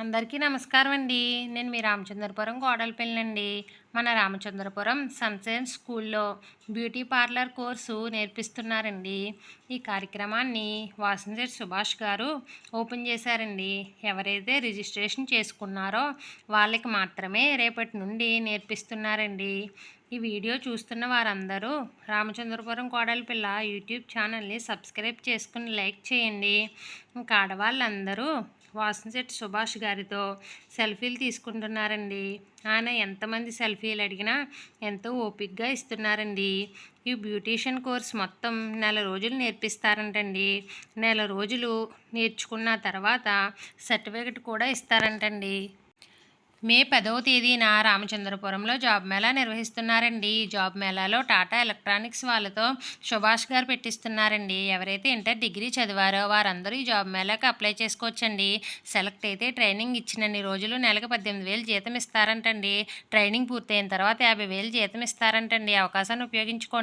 అందరికీ నమస్కారం అండి. నేను మీ రామచంద్రపురం కోడలపల్లండి మన రామచంద్రపురం సన్సైన్ స్కూల్లో బ్యూటీ పార్లర్ కోర్సు నేర్పిస్తున్నారండి. ఈ కార్యక్రమాన్ని వాసంజర్ సుభాష్ గారు ఓపెన్ చేశారండి. ఎవరైతే రిజిస్ట్రేషన్ చేసుకున్నారో వాళ్ళకి మాత్రమే రేపటి నుండి నేర్పిస్తున్నారండి. ఈ వీడియో చూస్తున్న వారందరూ రామచంద్రపురం కోడలపిల్ల యూట్యూబ్ ఛానల్ని సబ్స్క్రైబ్ చేసుకుని లైక్ చేయండి. ఇంకా ఆడవాళ్ళందరూ వాసంశెట్టి సుభాష్ గారితో సెల్ఫీలు తీసుకుంటున్నారండి. ఆయన ఎంతమంది సెల్ఫీలు అడిగినా ఎంతో ఓపిక్గా ఇస్తున్నారండి. ఈ బ్యూటీషియన్ కోర్స్ మొత్తం నెల రోజులు నేర్పిస్తారంటండి. నెల రోజులు నేర్చుకున్న తర్వాత సర్టిఫికెట్ కూడా ఇస్తారంటండి. మే పదవ తేదీన రామచంద్రపురంలో జాబ్ మేళా నిర్వహిస్తున్నారండి. ఈ జాబ్ మేళాలో టాటా ఎలక్ట్రానిక్స్ వాళ్ళతో సుభాష్ గారు పెట్టిస్తున్నారండి. ఎవరైతే ఇంటర్ డిగ్రీ చదివారో వారందరూ ఈ జాబ్ మేళాకి అప్లై చేసుకోవచ్చండి. సెలెక్ట్ అయితే ట్రైనింగ్ ఇచ్చినన్ని రోజులు నెలకు పద్దెనిమిది వేలు జీతం ఇస్తారంటండి. ట్రైనింగ్ పూర్తయిన తర్వాత యాభై వేలు జీతం ఇస్తారంటండి. అవకాశాన్ని ఉపయోగించుకోండి.